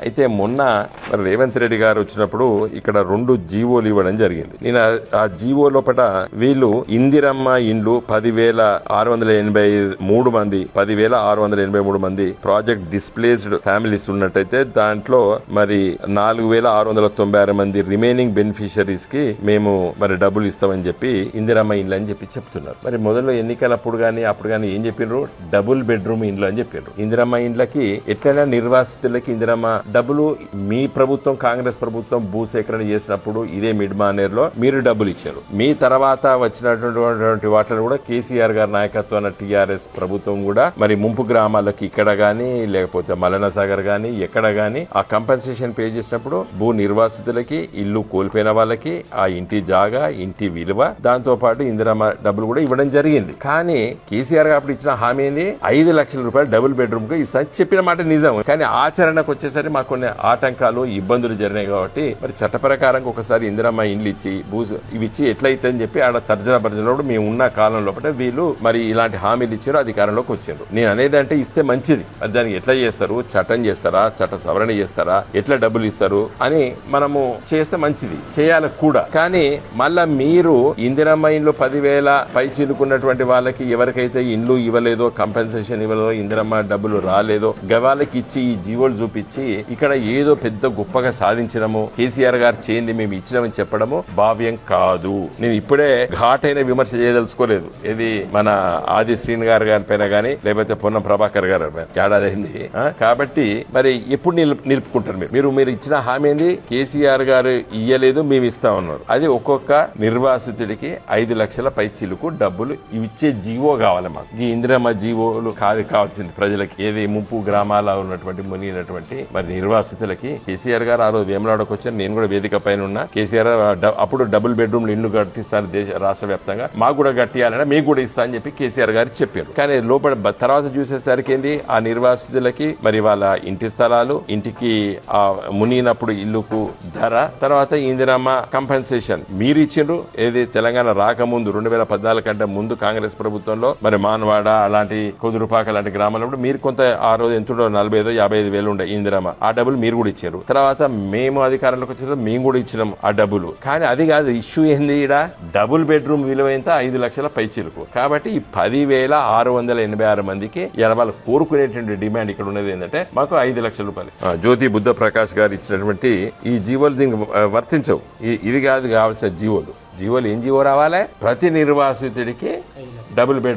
అయితే మొన్న మరి రేవంత్ రెడ్డి గారు వచ్చినప్పుడు ఇక్కడ రెండు జీవోలు ఇవ్వడం జరిగింది. నేను ఆ- జీవో లోపల వీళ్ళు ఇందిరమ్మ ఇండ్లు పదివేల ఆరు వందల ఎనభై మూడు మంది పదివేల ఆరు వందల ఎనభై మూడు మంది ప్రాజెక్ట్ డిస్ప్లేస్డ్ ఫ్యామిలీస్ ఉన్నట్టయితే దాంట్లో మరి నాలుగు వేల ఆరు వందల తొంభై ఆరు మంది రిమైనింగ్ బెనిఫిషరీస్కి మేము మరి డబ్బులు ఇస్తామని చెప్పి ఇందిరమ్మ ఇండ్లు అని చెప్పి చెప్తున్నారు. మరి మొదలు ఎన్నికలప్పుడు కానీ అప్పుడు కానీ ఏం చెప్పిండ్రు డబుల్ బెడ్రూమ్ ఇండ్లు అని చెప్పిండ్రు ఇందిరమ్మ ఇండ్లకి ఎట్లైనా నిర్వాసితులకి ఇందిరమ్మ డబ్బులు మీ ప్రభుత్వం కాంగ్రెస్ ప్రభుత్వం భూసేకరణ చేసినప్పుడు ఇదే మిడ్ మానేర్లో మీరు డబ్బులు ఇచ్చారు. మీ తర్వాత వచ్చినటువంటి వాటిలో కూడా కేసీఆర్ గారి నాయకత్వాన టీఆర్ఎస్ ప్రభుత్వం కూడా మరి ముంపు గ్రామాలకి ఇక్కడ కానీ లేకపోతే మలన సాగర్ ఎక్కడ కానీ ఆ కంపెన్సేషన్ పే చేసినప్పుడు భూ నిర్వాసితులకి ఇల్లు కోల్పోయిన వాళ్ళకి ఆ ఇంటి జాగా ఇంటి విలువ దాంతో పాటు ఇందిరమ్మ డబ్బులు కూడా ఇవ్వడం జరిగింది. కానీ కేసీఆర్ గారు అప్పుడు ఇచ్చిన హామీ ఐదు లక్షల రూపాయలు డబుల్ బెడ్రూమ్కు ఇస్తా చెప్పిన మాట నిజం. కానీ ఆచరణకు వచ్చేసరికి మాకు కొన్ని ఆటంకాలు ఇబ్బందులు జరిగినాయి కాబట్టి మరి చట్ట ప్రకారం ఒకసారి ఇందిరమ్మ ఇండ్లు ఇచ్చి భూ ఇవి ఇచ్చి ఎట్లయితే అని చెప్పి ఆడ తర్జన భర్జనప్పుడు మేము ఉన్న కాలం లోపల వీళ్ళు మరి ఇలాంటి హామీలు ఇచ్చారు అధికారంలోకి వచ్చారు నేను అనేది అంటే ఇస్తే మంచిది. దానికి ఎట్లా చేస్తారు? చట్టం చేస్తారా? చట్ట సవరణ చేస్తారా? ఎట్లా డబ్బులు ఇస్తారు? అని మనము చేస్తే మంచిది. చేయాలి కూడా. కానీ మళ్ళా మీరు ఇందిరమ్మ ఇండ్లు పదివేల పై చిలుకున్నటువంటి వాళ్ళకి ఎవరికైతే ఇండ్లు ఇవ్వలేదో కంపెన్సేషన్ ఇవ్వలేదో ఇందిరమ్మ డబ్బులు రాలేదో గవాళ్ళకి ఇచ్చి ఈ జీవోలు చూపించి ఇక్కడ ఏదో పెద్ద గొప్పగా సాధించడము కేసీఆర్ గారు చేయండి మేము ఇచ్చినామని చెప్పడము భావ్యం కాదు. నేను ఇప్పుడే ఘాటైన విమర్శ చేయదలుచుకోలేదు. ఇది మన ఆది శ్రీని గారు గారి పైన కానీ లేకపోతే పొన్నం ప్రభాకర్ గారు ఏడాది అయింది కాబట్టి మరి ఎప్పుడు నిలుపు నిలుపుకుంటారు మీరు? మీరు మీరు ఇచ్చిన హామీ ఏంది? కేసీఆర్ గారు ఇయ్యలేదు మేము ఇస్తా ఉన్నారు అది ఒక్కొక్క నిర్వాసితుడికి ఐదు లక్షల పై చిలుకు డబ్బులు ఇచ్చే జీవో కావాలి మాకు. ఈ ఇందిరమ్మ జీవోలు కాదు కావాల్సింది ప్రజలకి. ఏది? ముంపు గ్రామాల ఉన్నటువంటి మునిగినటువంటి మరి నిర్వాసితులకి కేసీఆర్ గారు ఆ రోజు వేమలాడకు వచ్చారు. నేను కూడా వేదిక పైన ఉన్నా. కేసీఆర్ అప్పుడు డబుల్ బెడ్రూమ్ ఇల్లు కట్టిస్తారు దేశ రాష్ట్ర వ్యాప్తంగా. మాకు కూడా కట్టియాలని మీకు కూడా ఇస్తా అని చెప్పి కేసీఆర్ గారు చెప్పారు. కానీ లోపల తర్వాత చూసేసరికి ఏంది? ఆ నిర్వాసితులకి మరి వాళ్ళ ఇంటి స్థలాలు ఇంటికి ఆ మునిగినప్పుడు ఇల్లుకు ధర తర్వాత ఇందిరమ్మ కంపెన్సేషన్ మీరు ఇచ్చిండ్రు. ఏది? తెలంగాణ రాకముందు రెండు వేల పద్నాలుగు కంటే ముందు కాంగ్రెస్ ప్రభుత్వంలో మరి మానవాడ అలాంటి కుదురుపాక లాంటి గ్రామాల్లో మీరు కొంత ఆ రోజు ఎంత నలభై ఐదు యాభై ఐదు వేలు ఉండే ఇందిరమ్మ. ఆ డబ్బులు మీరు కూడా ఇచ్చారు. తర్వాత మేము అధికారంలోకి వచ్చిన మేము కూడా ఇచ్చినాం ఆ డబ్బులు. కానీ అది కాదు ఇష్యూ ఏంది ఈడ? డబుల్ బెడ్రూమ్ విలువ ఎంత ఐదు లక్షల పైచిలుకు. కాబట్టి ఈ పదివేల ఆరు వందల ఎనభై ఆరు మందికి ఇలా వాళ్ళు కోరుకునేటువంటి డిమాండ్ ఇక్కడ ఉన్నది ఏంటంటే మాకు ఐదు లక్షల రూపాయలు. జ్యోతి బుద్ధ ప్రకాష్ గారు ఇచ్చినటువంటి ఈ జీవోలు దీనికి వర్తించవు. ఇది ఇవి కాదు కావాల్సిన జీవోలు. జీవోలు ఏం జీవో రావాలి? ప్రతి నిర్వాసితుడికి డబుల్ బెడ్రూమ్